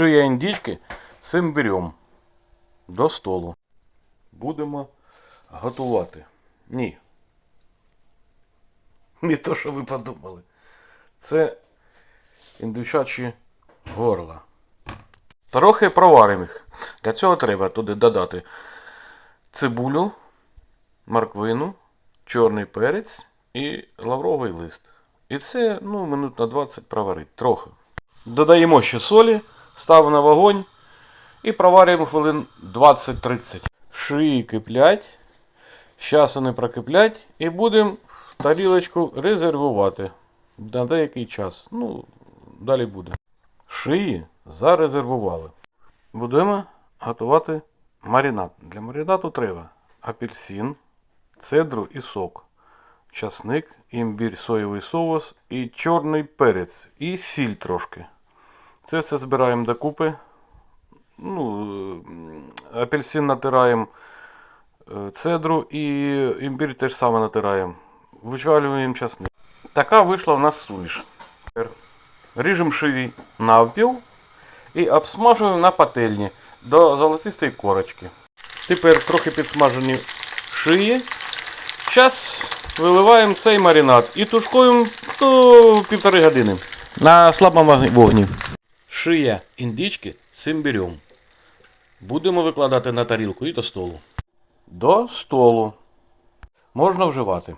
Шия індички з імбирем до столу. Будемо готувати. Ні. Не то, що ви подумали. Це індичачі горла. Трохи проваримо їх. Для цього треба туди додати цибулю, морквину, чорний перець і лавровий лист. І це ну, минут на 20 проварити. Трохи. Додаємо ще солі, ставимо на вогонь і проварюємо хвилин 20-30. Шиї киплять. Зараз вони прокиплять і будемо тарілочку резервувати на деякий час. Ну, далі буде. Шиї зарезервували. Будемо готувати маринад. Для маринаду треба апельсин, цедру і сок, часник, імбір, соєвий соус і чорний перець, і сіль трошки. Це все збираємо докупи. Ну, е, апельсин натираємо, е, цедру і імбір теж саме натираємо. Вичавлюємо часник. Така вийшла в нас суміш. Ріжемо шиї навпіл і обсмажуємо на пательні до золотистої корочки. Тепер трохи підсмажені шиї. Зараз виливаємо цей маринад і тушкуємо до півтори години на слабому вогні. Шия індички з імбирем. Будемо викладати на тарілку і до столу. До столу. Можна вживати.